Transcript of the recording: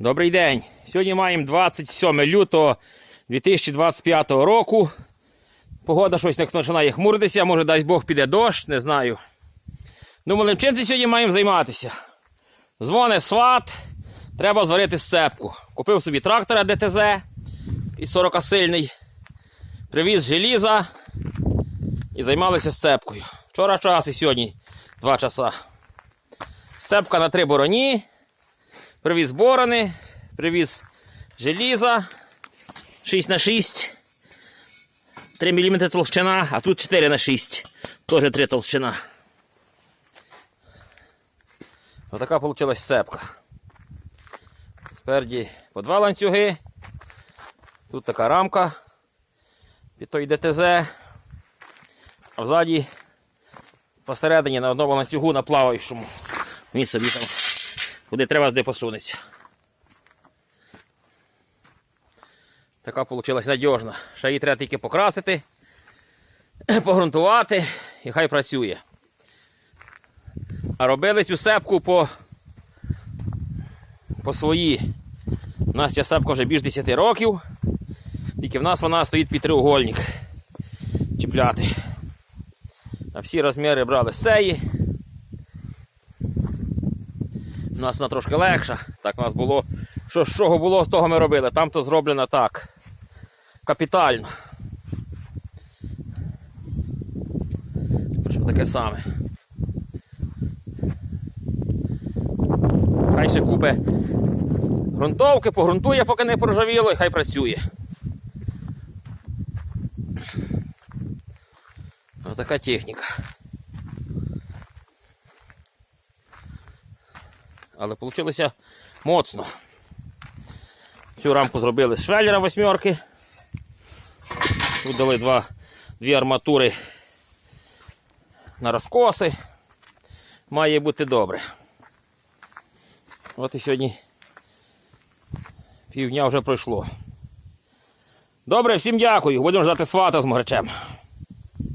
Добрий день. Сьогодні маємо 27 лютого 2025 року. Погода щось починає хмуритися, може дасть Бог піде дощ, не знаю. Думали, чим це сьогодні маємо займатися? Дзвоне сват, треба зварити сцепку. Купив собі трактора ДТЗ під 40 сильний, привіз желіза і займалися сцепкою. Вчора час і сьогодні 2 часа. Сцепка на три бороні. Привіз борони, привіз желіза 6 на 6 3 мм толщина, а тут 4 на 6 Теж 3 толщина. Отака вийшла сцепка. Спереді по два ланцюги. Тут така рамка під той ДТЗ. А взаді посередині на одному ланцюгу на плаваючому. Він собі там куди треба, де посунеться. Така вийшла надіжна. Ще її треба тільки покрасити, погрунтувати і хай працює. А робили цю сепку по, по своїй. У нас ця сепка вже більш 10 років. Тільки в нас вона стоїть під треугольник чіпляти. А всі розміри брали цієї. У нас вона трошки легша. Так у нас було. Що з чого було, з того ми робили. Там то зроблено так. Капітально. Що таке саме. Хай ще купе грунтовки, погрунтує, поки не проржавіло, і хай працює. Ось така техніка. Але вийшло моцно. Цю рамку зробили з швеллера восьмерки. Тут дали два, дві арматури на розкоси. Має бути добре. От і сьогодні півдня вже пройшло. Добре, всім дякую. Будемо ждати свата з мограчем.